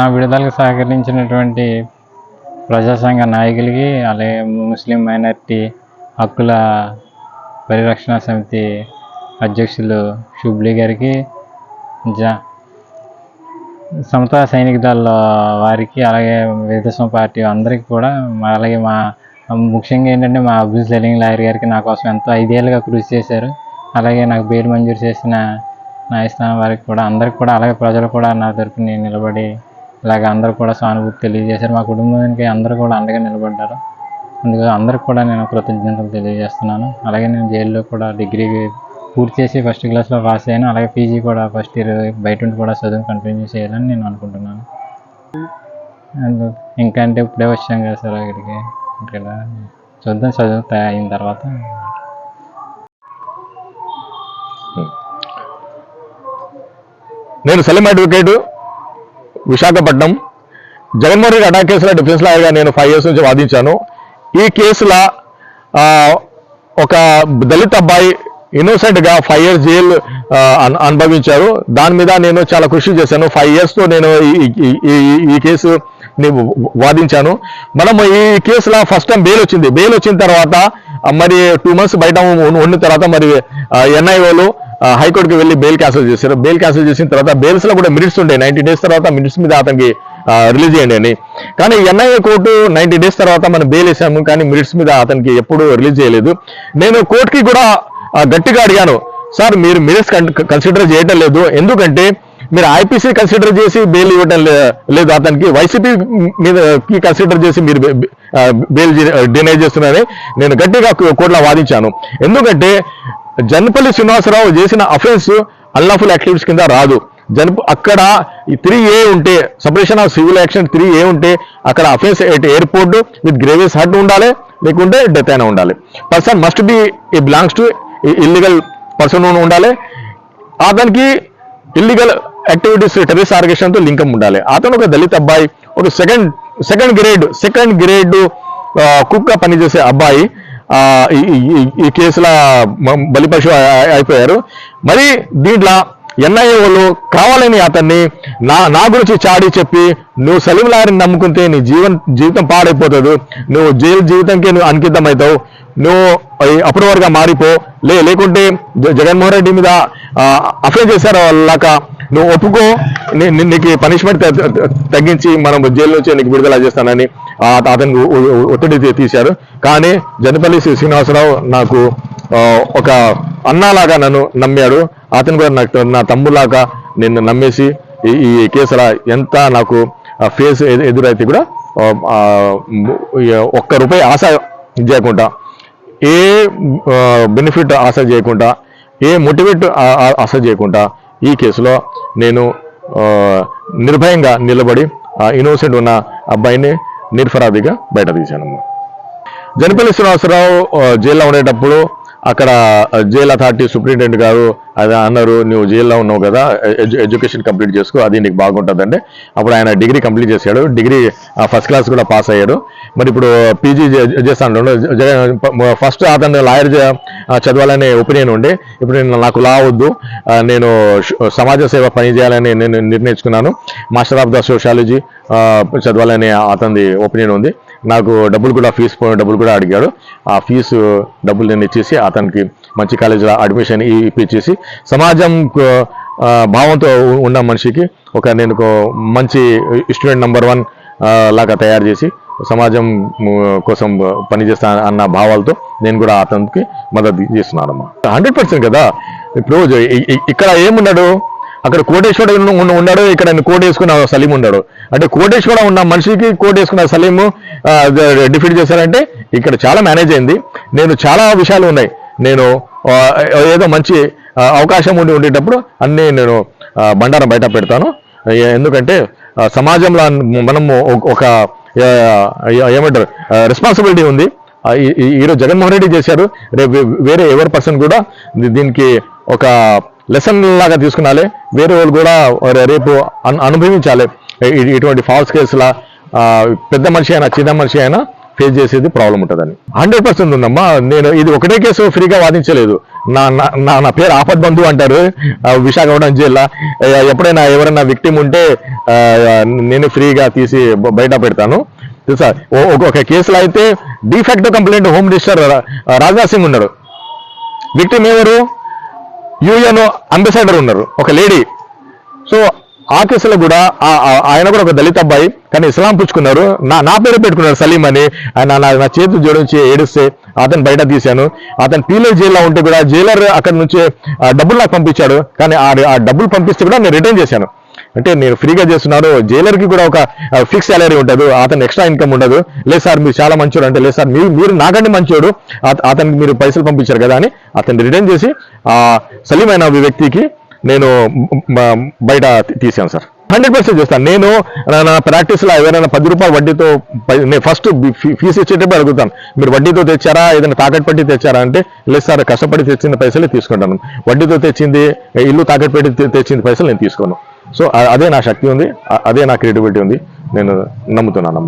నా విడుదలకు సహకరించినటువంటి ప్రజాసంఘ నాయకులకి అలాగే ముస్లిం మైనార్టీ హక్కుల పరిరక్షణ సమితి అధ్యక్షులు షుబ్లీ గారికి జా సమతా సైనిక దళ వారికి అలాగే విదేశం పార్టీ అందరికీ కూడా అలాగే మా ముఖ్యంగా ఏంటంటే మా అబ్దుల్ సలీం లాయర్ గారికి నా కోసం ఎంతో ఐదేళ్ళుగా కృషి చేశారు. అలాగే నాకు బెయిల్ మంజూరు చేసిన న్యాయస్థానం వారికి కూడా అందరికి కూడా అలాగే ప్రజలు కూడా నా తరపున నిలబడి అలాగే అందరూ కూడా సానుభూతి తెలియజేశారు. మా కుటుంబానికి అందరూ కూడా అండగా నిలబడ్డారు. అందుకు అందరికి కూడా నేను కృతజ్ఞతలు తెలియజేస్తున్నాను. అలాగే నేను జైల్లో కూడా డిగ్రీ పూర్తి చేసి ఫస్ట్ క్లాస్లో పాస్ అయ్యాను. అలాగే పీజీ కూడా ఫస్ట్ ఇయర్ బయట ఉండి కూడా చదువు కంటిన్యూ చేయాలని నేను అనుకుంటున్నాను. అండ్ ఇంకా అంటే ఇప్పుడే వచ్చాం కదా సార్ అక్కడికి. ఇక్కడ చూద్దాం చదువు అయిన తర్వాత. నేను సలీం అడ్వకేటు విశాఖపట్నం. జగన్మోహన్ రెడ్డి అటాక్ కేసులో డిఫెన్స్ లాయర్గా నేను ఫైవ్ ఇయర్స్ నుంచి వాదించాను. ఈ కేసులో ఒక దళిత అబ్బాయి ఇన్నోసెంట్గా ఫైవ్ ఇయర్స్ జైలు అన్- అనుభవించారు. దాని మీద నేను చాలా కృషి చేశాను. ఫైవ్ ఇయర్స్తో నేను ఈ- కేసు ని వాదించాను. మనం ఈ కేసులో ఫస్ట్ టైం బెయిల్ వచ్చింది. బెయిల్ వచ్చిన తర్వాత మరి టూ మంత్స్ బయట ఉన్- ఉన్న తర్వాత మరి ఎన్ఐఓలు హైకోర్టుకి వెళ్ళి బెయిల్ క్యాన్సిల్ చేశారు. బెయిల్ క్యాన్సిల్ చేసిన తర్వాత బెయిల్స్లో కూడా మినిట్స్ ఉండే. నైన్టీ డేస్ తర్వాత మినిట్స్ మీద అతనికి రిలీజ్ చేయండి అని. కానీ ఎన్ఐఏ కోర్టు నైన్టీ డేస్ తర్వాత మనం బెయిల్ వేసాము కానీ మినిట్స్ మీద అతనికి ఎప్పుడు రిలీజ్ చేయలేదు. నేను కోర్టుకి కూడా గట్టిగా అడిగాను సార్ మీరు మినిట్స్ కన్సిడర్ చేయటం లేదు. ఎందుకంటే మీరు ఐపీసీ కన్సిడర్ చేసి బెయిల్ ఇవ్వటం లేదు అతనికి. వైసీపీ మీద కన్సిడర్ చేసి మీరు బెయిల్ డినై చేస్తున్నారని నేను గట్టిగా కోర్టులో వాదించాను. ఎందుకంటే జనపల్లి శ్రీనివాసరావు చేసిన అఫెన్స్ అన్లాఫుల్ యాక్టివిటీస్ కింద రాదు. జనప అక్కడ త్రీ ఏ ఉంటే separation of civil action three A ఉంటే అక్కడ offence at airport with grievous hurt ఉండాలి లేకుంటే డెత్ అయినా ఉండాలి. పర్సన్ మస్ట్ బి ఈ బిలాంగ్స్ టు ఇల్లీగల్ పర్సన్ ఉండాలి. అతనికి ఇల్లీగల్ యాక్టివిటీస్ టెర్రరిస్ట్ ఆర్గనైజేషన్తో లింకం ఉండాలి. అతను ఒక దళిత అబ్బాయి ఒక second second grade second grade కుక్గా పనిచేసే అబ్బాయి ఈ- కేసుల కేసులో బలిపశు అయిపోయారు. మరి దీంట్లో ఎన్ఐఏ వాళ్ళు కావాలని అతన్ని నా నా గురించి చాడి చెప్పి నువ్వు సలీం లాయర్ని నమ్ముకుంటే నీ జీవన్ జీవితం పాడైపోతుంది. నువ్వు జైలు జీవితంకే నువ్వు అంకితం అవుతావు నువ్వు అప్పటి మారిపో. లే లేకుంటే జగన్మోహన్ రెడ్డి మీద అఫైర్ చేశారు వాళ్ళక నువ్వు ఒప్పుకో. నీకు పనిష్మెంట్ తగ్గించి మనం జైలు నుంచి నీకు విడుదల చేస్తానని అతను అతనికి ఒత్తిడి తీశారు. కానీ జనపల్లి శ్రీ శ్రీనివాసరావు నాకు ఒక అన్నలాగా నన్ను నమ్మాడు. అతను కూడా నాకు నా తమ్ములాగా నిన్ను నమ్మేసి ఈ కేసుల ఎంత నాకు ఫేస్ ఎదురైతే కూడా ఒక్క రూపాయి ఆశ చేయకుండా ఏ బెనిఫిట్ ఆశ చేయకుండా ఏ మోటివేట్ ఆశ చేయకుండా ఈ కేసులో నేను నిర్భయంగా నిలబడి ఇన్నోసెంట్ ఉన్న అబ్బాయిని నిర్ఫరాదిగా బయట తీశానమ్మా. జనపల్లి శ్రీనివాసరావు జైల్లో ఉండేటప్పుడు అక్కడ జైల్ అథారిటీ సూపరింటెండెంట్ గారు అది అన్నారు నువ్వు జైల్లో ఉన్నావు కదా ఎడ్యుకేషన్ కంప్లీట్ చేసుకో అది నీకు బాగుంటుందండి అప్పుడు ఆయన డిగ్రీ కంప్లీట్ చేశాడు. డిగ్రీ ఫస్ట్ క్లాస్ కూడా పాస్ అయ్యాడు. మరి ఇప్పుడు పీజీ చేస్తాను ఫస్ట్ అతను లాయర్ చదవాలనే ఒపీనియన్ ఉండి. ఇప్పుడు నేను నాకు లా వద్దు. నేను సమాజ సేవ పని చేయాలని నేను నిర్ణయించుకున్నాను. మాస్టర్ ఆఫ్ ద సోషాలజీ చదవాలనే అతని ఒపీనియన్ ఉంది. నాకు డబ్బులు కూడా ఫీజు పో- డబ్బులు కూడా అడిగాడు. ఆ ఫీజు డబ్బులు నేను ఇచ్చేసి అతనికి మంచి కాలేజీలో అడ్మిషన్ ఇప్పించేసి సమాజం భావంతో ఉన్న మనిషికి ఒక నేను మంచి స్టూడెంట్ నంబర్ వన్ లాగా తయారు చేసి సమాజం కోసం పనిచేస్తా అన్న భావాలతో నేను కూడా అతనికి మద్దతు చేస్తున్నానమ్మా హండ్రెడ్ పర్సెంట్ కదా? ఇప్పుడు ఇక్కడ ఏమున్నాడు? అక్కడ కోటేశ్వర ఉన్నాడు ఇక్కడ కోట్ వేసుకున్న సలీం ఉన్నాడు. అంటే కోటేశ్వర ఉన్న మనిషికి కోట్ వేసుకున్న సలీము డిఫీట్ చేశారంటే ఇక్కడ చాలా మేనేజ్ అయింది. నేను చాలా విషయాలు ఉన్నాయి. నేను ఏదో మంచి అవకాశం ఉండి ఉండేటప్పుడు అన్నీ నేను బండారం బయట పెడతాను. ఎందుకంటే సమాజంలో మనము ఒక- ఏమంటారు రెస్పాన్సిబిలిటీ ఉంది. ఈ- ఈరోజు జగన్మోహన్ రెడ్డి చేశారు. రేపు వేరే ఎవరి పర్సన్ కూడా దీనికి ఒక లెసన్ లాగా తీసుకున్నాలి. వేరే వాళ్ళు కూడా రేపు అనుభవించాలి. ఇటువంటి ఫాల్స్ కేసుల పెద్ద మనిషి అయినా చిన్న మనిషి అయినా ఫేస్ చేసేది ప్రాబ్లం ఉంటుందని. హండ్రెడ్ పర్సెంట్ ఉందమ్మా. నేను ఇది ఒకటే కేసు ఫ్రీగా వాదించలేదు. నా నా- నా నా పేరు ఆపద్ బంధు అంటారు విశాఖపట్నం జిల్లా. ఎప్పుడైనా ఎవరైనా విక్టిమ్ ఉంటే నేను ఫ్రీగా తీసి బయట పెడతాను. తెలుసా? ఓ- ఒక- కేసులో అయితే defect complaint home minister Rajnath Singh ఉన్నాడు. విక్టిమ్ ఎవరు? యుఎన్ అంబాసిడర్ ఉన్నారు ఒక లేడీ. సో ఆ కేసులో కూడా ఆయన కూడా ఒక దళిత అబ్బాయి కానీ ఇస్లాం పుచ్చుకున్నారు. నా నా పేరు పెట్టుకున్నారు సలీం అని. ఆయన నా నా చేతి జోడించి ఏడిస్తే అతను బయట తీశాను. అతను పీలర్ జైల్లో ఉంటే కూడా జైలర్ అక్కడి నుంచి డబ్బులు నాకు పంపించాడు. కానీ ఆ డబ్బులు పంపిస్తే కూడా నేను రిటర్న్ చేశాను. అంటే నేను ఫ్రీగా చేస్తున్నాను జైలర్కి కూడా ఒక ఫిక్స్ సాలరీ ఉంటుంది అతను ఎక్స్ట్రా ఇన్కమ్ ఉండదు. లేదు సార్ మీరు చాలా మంచోడు అంటే లేదు సార్ మీరు మీరు నాకంటే మంచోడు అతనికి మీరు పైసలు పంపించారు కదా అని అతన్ని రిటర్న్ చేసి ఆ సలీమైన వ్యక్తికి నేను బయట తీసాను సార్. హండ్రెడ్ పర్సెంట్ చేస్తాను. నేను నా- ప్రాక్టీస్లో ఎవరైనా పది రూపాయలు వడ్డీతో నేను ఫస్ట్ ఫీజు ఇచ్చేటప్పుడు అడుగుతాను. మీరు వడ్డీతో తెచ్చారా ఏదైనా తాకట్టు పెట్టి తెచ్చారా అంటే లేదు సార్ కష్టపడి తెచ్చిన పైసలే తీసుకుంటాను వడ్డీతో తెచ్చింది ఇల్లు తాకట్టు పెట్టి తెచ్చిన తెచ్చింది పైసలు నేను తీసుకోను. సో అదే నా శక్తి ఉంది అదే నా క్రియేటివిటీ ఉంది. నేను నమ్ముతున్నాను.